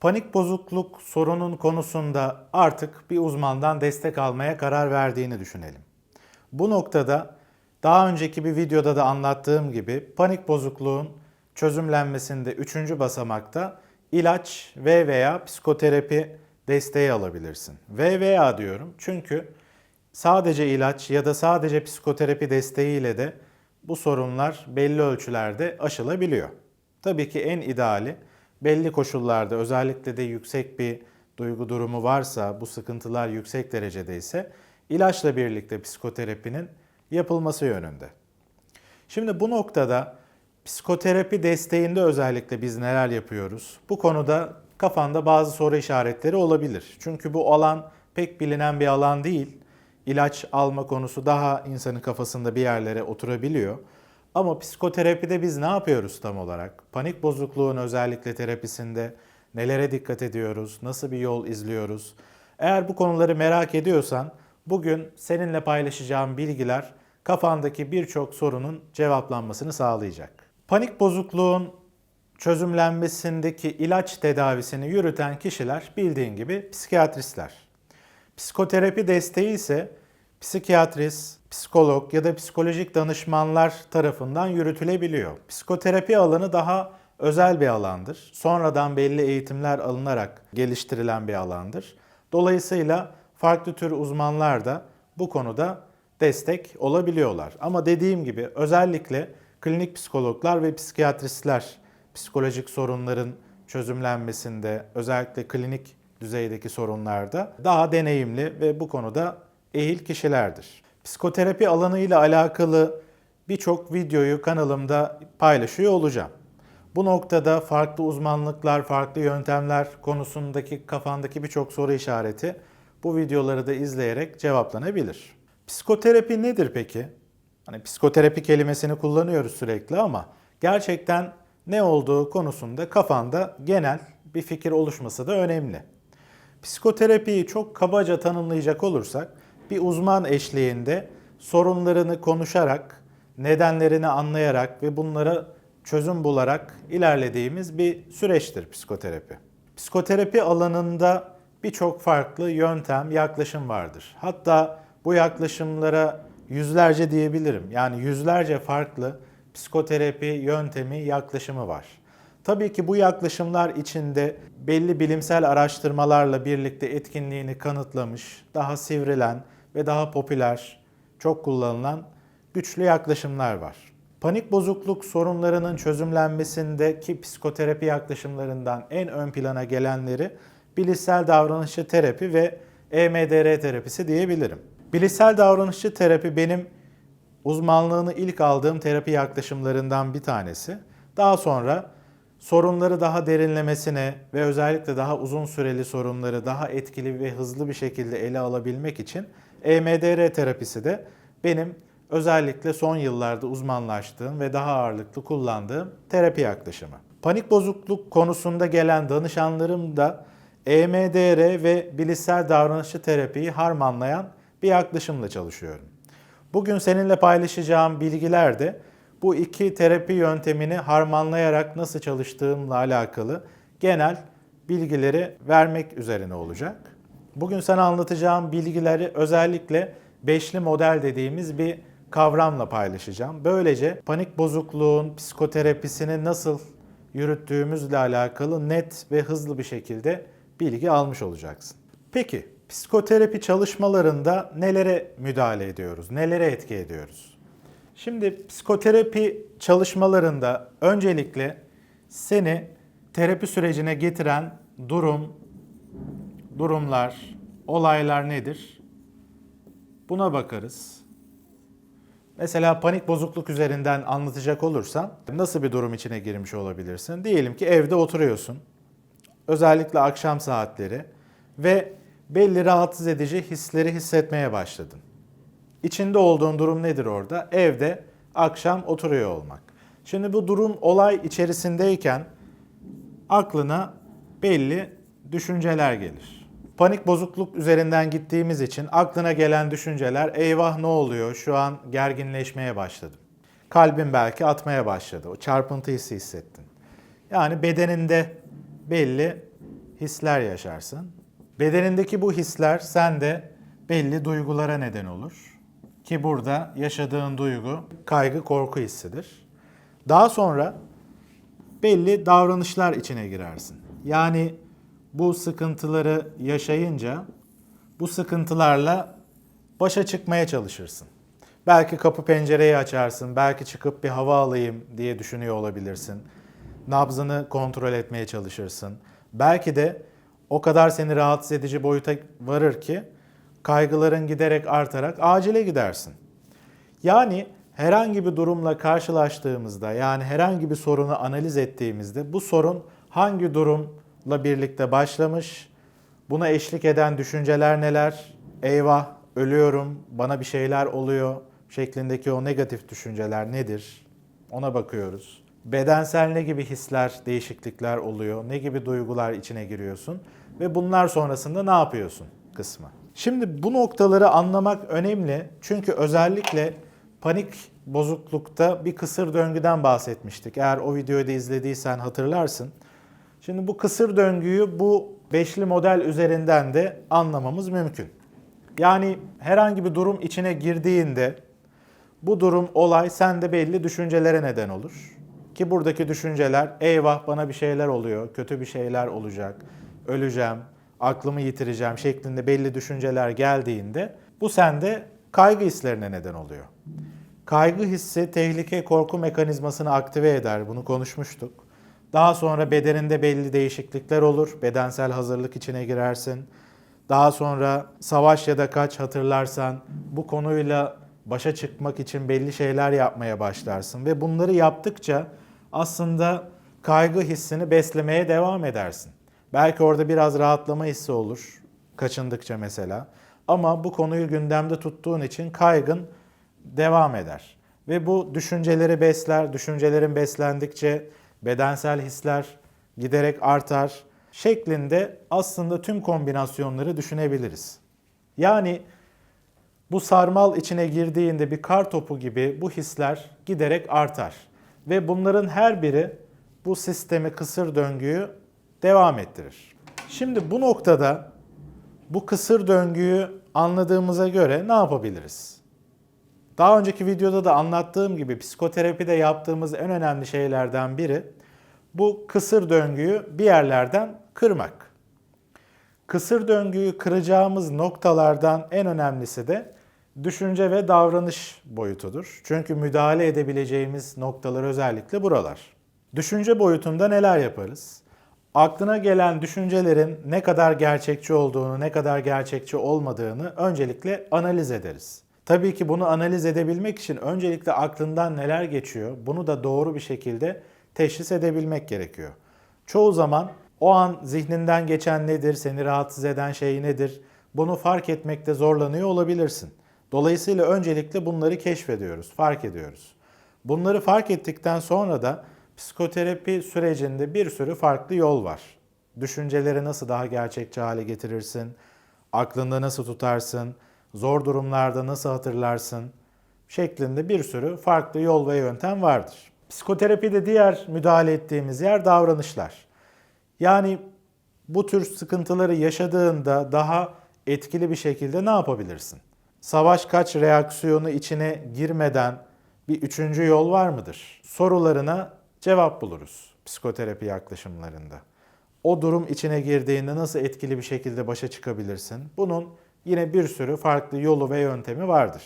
Panik bozukluk sorunun konusunda artık bir uzmandan destek almaya karar verdiğini düşünelim. Bu noktada daha önceki bir videoda da anlattığım gibi panik bozukluğun çözümlenmesinde üçüncü basamakta ilaç ve veya psikoterapi desteği alabilirsin. Ve veya diyorum çünkü sadece ilaç ya da sadece psikoterapi desteğiyle de bu sorunlar belli ölçülerde aşılabiliyor. Tabii ki en ideali belli koşullarda özellikle de yüksek bir duygu durumu varsa, bu sıkıntılar yüksek derecede ise ilaçla birlikte psikoterapinin yapılması yönünde. Şimdi bu noktada psikoterapi desteğinde özellikle biz neler yapıyoruz? Bu konuda kafanda bazı soru işaretleri olabilir. Çünkü bu alan pek bilinen bir alan değil. İlaç alma konusu daha insanın kafasında bir yerlere oturabiliyor. Ama psikoterapide biz ne yapıyoruz tam olarak? Panik bozukluğun özellikle terapisinde nelere dikkat ediyoruz? Nasıl bir yol izliyoruz? Eğer bu konuları merak ediyorsan bugün seninle paylaşacağım bilgiler kafandaki birçok sorunun cevaplanmasını sağlayacak. Panik bozukluğun çözümlenmesindeki ilaç tedavisini yürüten kişiler bildiğin gibi psikiyatristler. Psikoterapi desteği ise psikiyatrist, psikolog ya da psikolojik danışmanlar tarafından yürütülebiliyor. Psikoterapi alanı daha özel bir alandır. Sonradan belli eğitimler alınarak geliştirilen bir alandır. Dolayısıyla farklı tür uzmanlar da bu konuda destek olabiliyorlar. Ama dediğim gibi özellikle klinik psikologlar ve psikiyatristler psikolojik sorunların çözümlenmesinde, özellikle klinik düzeydeki sorunlarda daha deneyimli ve bu konuda ehil kişilerdir. Psikoterapi alanıyla alakalı birçok videoyu kanalımda paylaşıyor olacağım. Bu noktada farklı uzmanlıklar, farklı yöntemler konusundaki kafandaki birçok soru işareti bu videoları da izleyerek cevaplanabilir. Psikoterapi nedir peki? Hani psikoterapi kelimesini kullanıyoruz sürekli ama gerçekten ne olduğu konusunda kafanda genel bir fikir oluşması da önemli. Psikoterapiyi çok kabaca tanımlayacak olursak bir uzman eşliğinde sorunlarını konuşarak, nedenlerini anlayarak ve bunlara çözüm bularak ilerlediğimiz bir süreçtir psikoterapi. Psikoterapi alanında birçok farklı yöntem, yaklaşım vardır. Hatta bu yaklaşımlara yüzlerce diyebilirim. Yani yüzlerce farklı psikoterapi yöntemi, yaklaşımı var. Tabii ki bu yaklaşımlar içinde belli bilimsel araştırmalarla birlikte etkinliğini kanıtlamış, daha sivrilen ve daha popüler, çok kullanılan güçlü yaklaşımlar var. Panik bozukluk sorunlarının çözümlenmesindeki psikoterapi yaklaşımlarından en ön plana gelenleri bilişsel davranışçı terapi ve EMDR terapisi diyebilirim. Bilişsel davranışçı terapi benim uzmanlığını ilk aldığım terapi yaklaşımlarından bir tanesi. Daha sonra sorunları daha derinlemesine ve özellikle daha uzun süreli sorunları daha etkili ve hızlı bir şekilde ele alabilmek için EMDR terapisi de benim özellikle son yıllarda uzmanlaştığım ve daha ağırlıklı kullandığım terapi yaklaşımı. Panik bozukluk konusunda gelen danışanlarım da EMDR ve bilişsel davranışçı terapiyi harmanlayan bir yaklaşımla çalışıyorum. Bugün seninle paylaşacağım bilgiler de bu iki terapi yöntemini harmanlayarak nasıl çalıştığımla alakalı genel bilgileri vermek üzerine olacak. Bugün sana anlatacağım bilgileri özellikle beşli model dediğimiz bir kavramla paylaşacağım. Böylece panik bozukluğun psikoterapisini nasıl yürüttüğümüzle alakalı net ve hızlı bir şekilde bilgi almış olacaksın. Peki psikoterapi çalışmalarında nelere müdahale ediyoruz? Nelere etki ediyoruz? Şimdi psikoterapi çalışmalarında öncelikle seni terapi sürecine getiren durum, durumlar, olaylar nedir? Buna bakarız. Mesela panik bozukluk üzerinden anlatacak olursam nasıl bir durum içine girmiş olabilirsin? Diyelim ki evde oturuyorsun. Özellikle akşam saatleri ve belli rahatsız edici hisleri hissetmeye başladın. İçinde olduğun durum nedir orada? Evde akşam oturuyor olmak. Şimdi bu durum olay içerisindeyken aklına belli düşünceler gelir. Panik bozukluk üzerinden gittiğimiz için aklına gelen düşünceler eyvah ne oluyor şu an gerginleşmeye başladım. Kalbin belki atmaya başladı. O çarpıntı hissi hissettin. Yani bedeninde belli hisler yaşarsın. Bedenindeki bu hisler sende belli duygulara neden olur. Ki burada yaşadığın duygu kaygı, korku hissidir. Daha sonra belli davranışlar içine girersin. Yani bu sıkıntıları yaşayınca bu sıkıntılarla başa çıkmaya çalışırsın. Belki kapı pencereyi açarsın, belki çıkıp bir hava alayım diye düşünüyor olabilirsin. Nabzını kontrol etmeye çalışırsın. Belki de o kadar seni rahatsız edici boyuta varır ki kaygıların giderek artarak acile gidersin. Yani herhangi bir durumla karşılaştığımızda yani herhangi bir sorunu analiz ettiğimizde bu sorun hangi durumla birlikte başlamış, buna eşlik eden düşünceler neler, eyvah ölüyorum, bana bir şeyler oluyor şeklindeki o negatif düşünceler nedir ona bakıyoruz. Bedensel ne gibi hisler, değişiklikler oluyor, ne gibi duygular içine giriyorsun ve bunlar sonrasında ne yapıyorsun kısmı. Şimdi bu noktaları anlamak önemli çünkü özellikle panik bozuklukta bir kısır döngüden bahsetmiştik. Eğer o videoyu da izlediysen hatırlarsın. Şimdi bu kısır döngüyü bu beşli model üzerinden de anlamamız mümkün. Yani herhangi bir durum içine girdiğinde bu durum, olay sende belli düşüncelere neden olur. Ki buradaki düşünceler eyvah bana bir şeyler oluyor, kötü bir şeyler olacak, öleceğim, aklımı yitireceğim şeklinde belli düşünceler geldiğinde bu sende kaygı hislerine neden oluyor. Kaygı hissi tehlike korku mekanizmasını aktive eder. Bunu konuşmuştuk. Daha sonra bedeninde belli değişiklikler olur. Bedensel hazırlık içine girersin. Daha sonra savaş ya da kaç hatırlarsan bu konuyla başa çıkmak için belli şeyler yapmaya başlarsın ve bunları yaptıkça aslında kaygı hissini beslemeye devam edersin. Belki orada biraz rahatlama hissi olur kaçındıkça mesela. Ama bu konuyu gündemde tuttuğun için kaygın devam eder. Ve bu düşünceleri besler, düşüncelerin beslendikçe bedensel hisler giderek artar şeklinde aslında tüm kombinasyonları düşünebiliriz. Yani bu sarmal içine girdiğinde bir kar topu gibi bu hisler giderek artar. Ve bunların her biri bu sistemi kısır döngüyü devam ettirir. Şimdi bu noktada bu kısır döngüyü anladığımıza göre ne yapabiliriz? Daha önceki videoda da anlattığım gibi psikoterapide yaptığımız en önemli şeylerden biri bu kısır döngüyü bir yerlerden kırmak. Kısır döngüyü kıracağımız noktalardan en önemlisi de düşünce ve davranış boyutudur. Çünkü müdahale edebileceğimiz noktalar özellikle buralar. Düşünce boyutunda neler yaparız? Aklına gelen düşüncelerin ne kadar gerçekçi olduğunu, ne kadar gerçekçi olmadığını öncelikle analiz ederiz. Tabii ki bunu analiz edebilmek için öncelikle aklından neler geçiyor, bunu da doğru bir şekilde teşhis edebilmek gerekiyor. Çoğu zaman o an zihninden geçen nedir, seni rahatsız eden şey nedir, bunu fark etmekte zorlanıyor olabilirsin. Dolayısıyla öncelikle bunları keşfediyoruz, fark ediyoruz. Bunları fark ettikten sonra da psikoterapi sürecinde bir sürü farklı yol var. Düşünceleri nasıl daha gerçekçi hale getirirsin, aklında nasıl tutarsın, zor durumlarda nasıl hatırlarsın şeklinde bir sürü farklı yol ve yöntem vardır. Psikoterapide diğer müdahale ettiğimiz yer davranışlar. Yani bu tür sıkıntıları yaşadığında daha etkili bir şekilde ne yapabilirsin? Savaş kaç reaksiyonu içine girmeden bir üçüncü yol var mıdır? Sorularına cevap buluruz psikoterapi yaklaşımlarında. O durum içine girdiğinde nasıl etkili bir şekilde başa çıkabilirsin? Bunun yine bir sürü farklı yolu ve yöntemi vardır.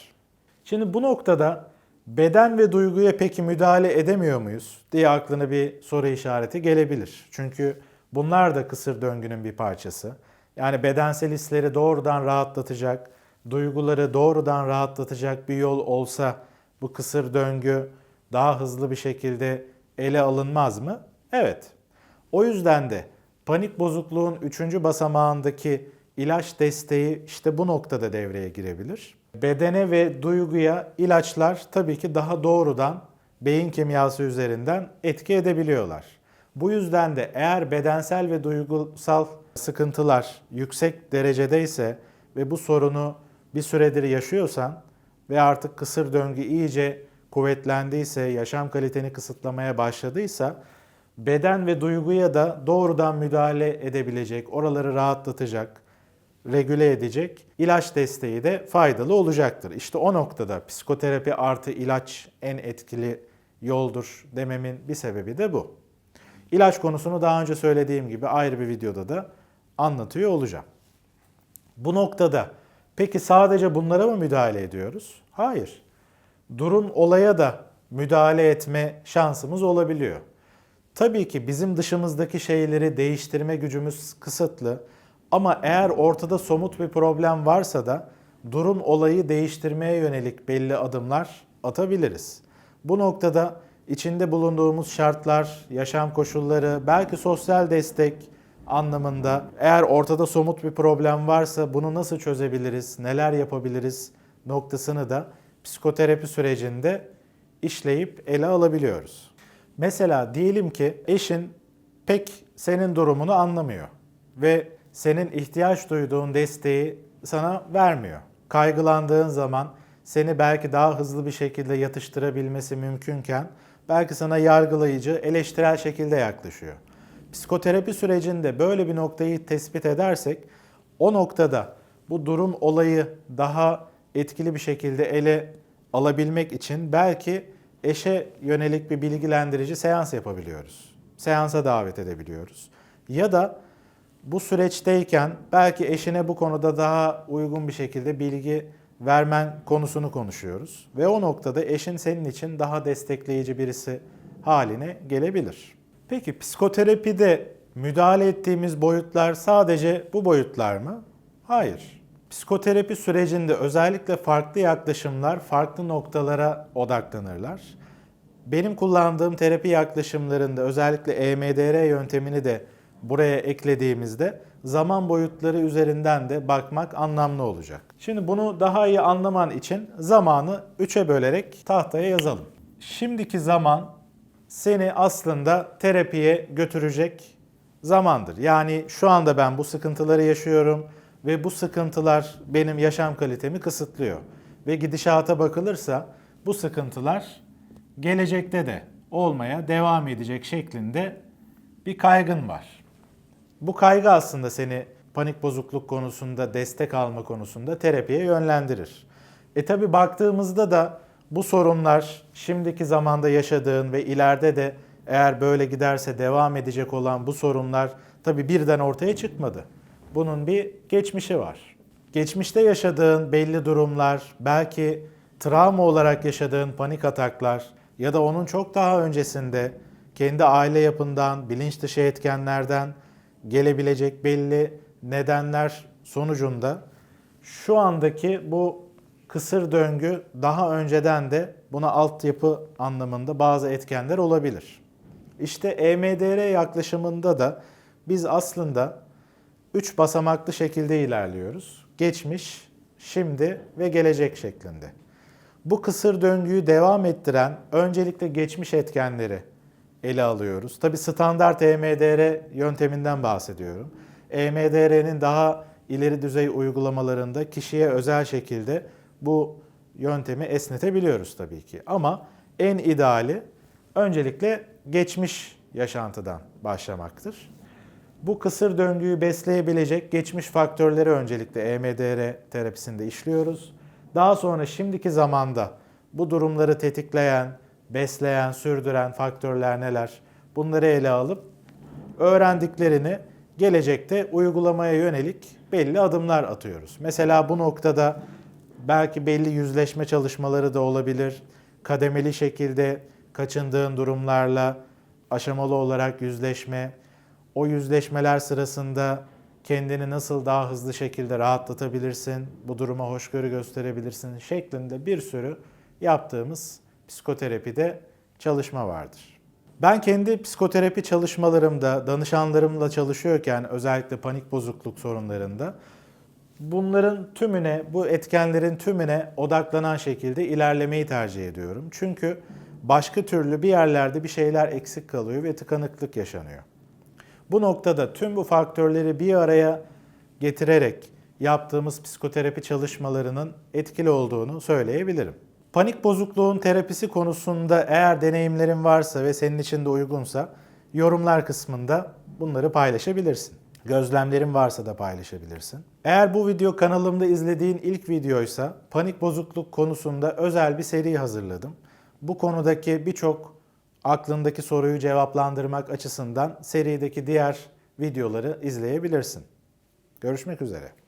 Şimdi bu noktada beden ve duyguya peki müdahale edemiyor muyuz diye aklına bir soru işareti gelebilir. Çünkü bunlar da kısır döngünün bir parçası. Yani bedensel hisleri doğrudan rahatlatacak, duyguları doğrudan rahatlatacak bir yol olsa bu kısır döngü daha hızlı bir şekilde ele alınmaz mı? Evet. O yüzden de panik bozukluğun üçüncü basamağındaki ilaç desteği işte bu noktada devreye girebilir. Bedene ve duyguya ilaçlar tabii ki daha doğrudan beyin kimyası üzerinden etki edebiliyorlar. Bu yüzden de eğer bedensel ve duygusal sıkıntılar yüksek derecedeyse ve bu sorunu bir süredir yaşıyorsan ve artık kısır döngü iyice kuvvetlendiyse, yaşam kaliteni kısıtlamaya başladıysa beden ve duyguya da doğrudan müdahale edebilecek, oraları rahatlatacak, regüle edecek ilaç desteği de faydalı olacaktır. İşte o noktada psikoterapi artı ilaç en etkili yoldur dememin bir sebebi de bu. İlaç konusunu daha önce söylediğim gibi ayrı bir videoda da anlatıyor olacağım. Bu noktada peki sadece bunlara mı müdahale ediyoruz? Hayır. Durum olaya da müdahale etme şansımız olabiliyor. Tabii ki bizim dışımızdaki şeyleri değiştirme gücümüz kısıtlı ama eğer ortada somut bir problem varsa da durum olayı değiştirmeye yönelik belli adımlar atabiliriz. Bu noktada içinde bulunduğumuz şartlar, yaşam koşulları, belki sosyal destek anlamında eğer ortada somut bir problem varsa bunu nasıl çözebiliriz, neler yapabiliriz noktasını da psikoterapi sürecinde işleyip ele alabiliyoruz. Mesela diyelim ki eşin pek senin durumunu anlamıyor ve senin ihtiyaç duyduğun desteği sana vermiyor. Kaygılandığın zaman seni belki daha hızlı bir şekilde yatıştırabilmesi mümkünken belki sana yargılayıcı, eleştirel şekilde yaklaşıyor. Psikoterapi sürecinde böyle bir noktayı tespit edersek o noktada bu durum olayı daha etkili bir şekilde ele alabilmek için belki eşe yönelik bir bilgilendirici seans yapabiliyoruz. Seansa davet edebiliyoruz. Ya da bu süreçteyken belki eşine bu konuda daha uygun bir şekilde bilgi vermen konusunu konuşuyoruz. Ve o noktada eşin senin için daha destekleyici birisi haline gelebilir. Peki psikoterapide müdahale ettiğimiz boyutlar sadece bu boyutlar mı? Hayır. Psikoterapi sürecinde özellikle farklı yaklaşımlar farklı noktalara odaklanırlar. Benim kullandığım terapi yaklaşımlarında özellikle EMDR yöntemini de buraya eklediğimizde zaman boyutları üzerinden de bakmak anlamlı olacak. Şimdi bunu daha iyi anlaman için zamanı 3'e bölerek tahtaya yazalım. Şimdiki zaman seni aslında terapiye götürecek zamandır. Yani şu anda ben bu sıkıntıları yaşıyorum ve bu sıkıntılar benim yaşam kalitemi kısıtlıyor. Ve gidişata bakılırsa bu sıkıntılar gelecekte de olmaya devam edecek şeklinde bir kaygın var. Bu kaygı aslında seni panik bozukluk konusunda, destek alma konusunda terapiye yönlendirir. E tabi baktığımızda da bu sorunlar şimdiki zamanda yaşadığın ve ileride de eğer böyle giderse devam edecek olan bu sorunlar tabi birden ortaya çıkmadı. Bunun bir geçmişi var. Geçmişte yaşadığın belli durumlar, belki travma olarak yaşadığın panik ataklar ya da onun çok daha öncesinde kendi aile yapından, bilinç dışı etkenlerden gelebilecek belli nedenler sonucunda şu andaki bu kısır döngü daha önceden de buna altyapı anlamında bazı etkenler olabilir. İşte EMDR yaklaşımında da biz aslında üç basamaklı şekilde ilerliyoruz. Geçmiş, şimdi ve gelecek şeklinde. Bu kısır döngüyü devam ettiren öncelikle geçmiş etkenleri ele alıyoruz. Tabi standart EMDR yönteminden bahsediyorum. EMDR'nin daha ileri düzey uygulamalarında kişiye özel şekilde bu yöntemi esnetebiliyoruz tabii ki. Ama en ideali öncelikle geçmiş yaşantıdan başlamaktır. Bu kısır döngüyü besleyebilecek geçmiş faktörleri öncelikle EMDR terapisinde işliyoruz. Daha sonra şimdiki zamanda bu durumları tetikleyen, besleyen, sürdüren faktörler neler? Bunları ele alıp öğrendiklerini gelecekte uygulamaya yönelik belli adımlar atıyoruz. Mesela bu noktada belki belli yüzleşme çalışmaları da olabilir. Kademeli şekilde kaçındığın durumlarla aşamalı olarak yüzleşme, o yüzleşmeler sırasında kendini nasıl daha hızlı şekilde rahatlatabilirsin, bu duruma hoşgörü gösterebilirsin şeklinde bir sürü yaptığımız psikoterapide çalışma vardır. Ben kendi psikoterapi çalışmalarımda, danışanlarımla çalışıyorken özellikle panik bozukluk sorunlarında bunların tümüne, bu etkenlerin tümüne odaklanan şekilde ilerlemeyi tercih ediyorum. Çünkü başka türlü bir yerlerde bir şeyler eksik kalıyor ve tıkanıklık yaşanıyor. Bu noktada tüm bu faktörleri bir araya getirerek yaptığımız psikoterapi çalışmalarının etkili olduğunu söyleyebilirim. Panik bozukluğun terapisi konusunda eğer deneyimlerin varsa ve senin için de uygunsa yorumlar kısmında bunları paylaşabilirsin. Gözlemlerin varsa da paylaşabilirsin. Eğer bu video kanalımda izlediğin ilk videoysa panik bozukluk konusunda özel bir seri hazırladım. Bu konudaki birçok aklındaki soruyu cevaplandırmak açısından serideki diğer videoları izleyebilirsin. Görüşmek üzere.